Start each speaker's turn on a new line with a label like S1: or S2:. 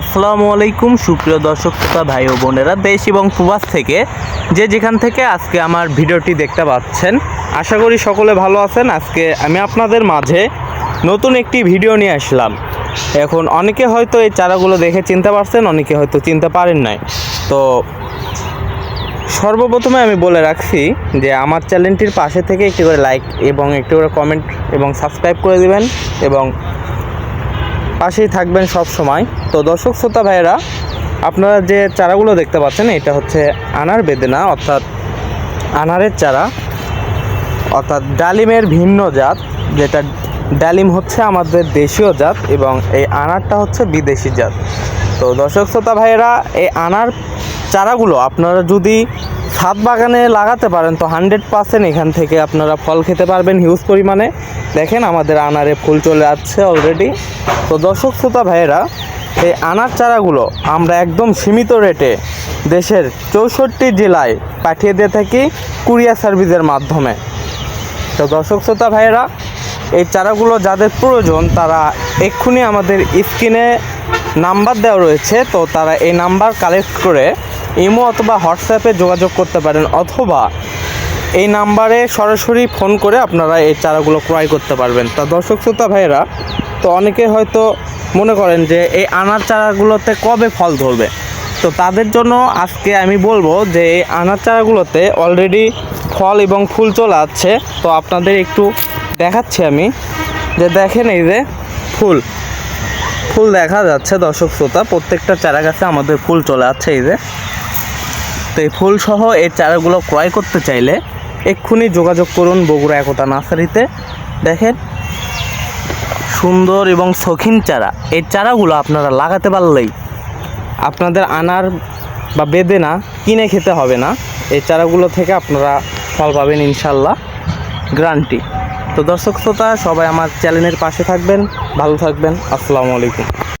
S1: আসসালামু আলাইকুম, সুপ্রিয় দর্শক শ্রোতা, ভাই ও বোনেরা, দেশ এবং প্রবাস থেকে যে যেখান থেকে আজকে আমার ভিডিওটি দেখতে পাচ্ছেন, আশা করি সকলে ভালো আছেন। আজকে আমি আপনাদের মাঝে নতুন একটি ভিডিও নিয়ে আসলাম। এখন অনেকে হয়তো এই চারাগুলো দেখে চিনতে পারছেন, অনেকে হয়তো চিনতে পারেন নাই। তো সর্বপ্রথমে আমি বলে রাখছি যে আমার চ্যানেলটির পাশে থেকে একটি করে লাইক এবং একটি করে কমেন্ট এবং সাবস্ক্রাইব করে দিবেন এবং পাশেই থাকবেন সব সময়। তো দর্শক শ্রোতা ভাইয়েরা, আপনারা যে চারাগুলো দেখতে পাচ্ছেন, এটা হচ্ছে আনার বেদেনা, অর্থাৎ আনারের চারা, অর্থাৎ ডালিমের ভিন্ন জাত, যেটা ডালিম হচ্ছে আমাদের দেশীয় জাত এবং এই আনারটা হচ্ছে বিদেশি জাত। তো দর্শক শ্রোতা ভাইয়েরা, এই আনার চারাগুলো আপনারা যদি ছাদ বাগানে লাগাতে পারেন, তো হান্ড্রেড পার্সেন্ট এখান থেকে আপনারা ফল খেতে পারবেন হিউজ পরিমাণে। দেখেন আমাদের আনারে ফুল চলে আসছে অলরেডি তো দর্শক শ্রোতা ভাইয়েরা, এই আনার চারাগুলো আমরা একদম সীমিত রেটে দেশের চৌষট্টি জেলায় পাঠিয়ে দিয়ে থাকি কুরিয়ার সার্ভিসের মাধ্যমে। তো দর্শক শ্রোতা ভাইয়েরা, এই চারাগুলো যাদের প্রয়োজন, তারা এক্ষুনি আমাদের স্ক্রিনে নাম্বার দেওয়া রয়েছে, তো তারা এই নাম্বার কালেক্ট করে ইমো অথবা হোয়াটসঅ্যাপে যোগাযোগ করতে পারেন, অথবা এই নাম্বারে সরাসরি ফোন করে আপনারা এই চারাগুলো ক্রয় করতে পারবেন। তা দর্শক শ্রোতা ভাইয়েরা, তো অনেকে হয়তো মনে করেন যে এই আনার চারাগুলোতে কবে ফল ধরবে? তো তাদের জন্য আজকে আমি বলব যে এই আনার চারাগুলোতে অলরেডি ফল এবং ফুল চলে আসছে। তো আপনাদের একটু দেখাচ্ছি আমি যে দেখেন এই যে ফুল। ফুল দেখা যাচ্ছে দর্শক শ্রোতা, প্রত্যেকটা চারা গাছে আমাদের ফুল চলে আসছে এই যে। তো এই ফুল সহ এই চারাগুলো ক্রয় করতে চাইলে এক্ষুনি যোগাযোগ করুন বগুড়া একতা নার্সারিতে। দেখেন, সুন্দর এবং শৌখিন চারা। এই চারাগুলো আপনারা লাগাতে পারলেই আপনাদের আনার বা বেদেনা কিনে খেতে হবে না। এই চারাগুলো থেকে আপনারা ফল পাবেন ইনশাল্লাহ গ্রান্টি তো দর্শক শ্রোতা, সবাই আমার চ্যানেলের পাশে থাকবেন, ভালো থাকবেন। আসসালামু আলাইকুম।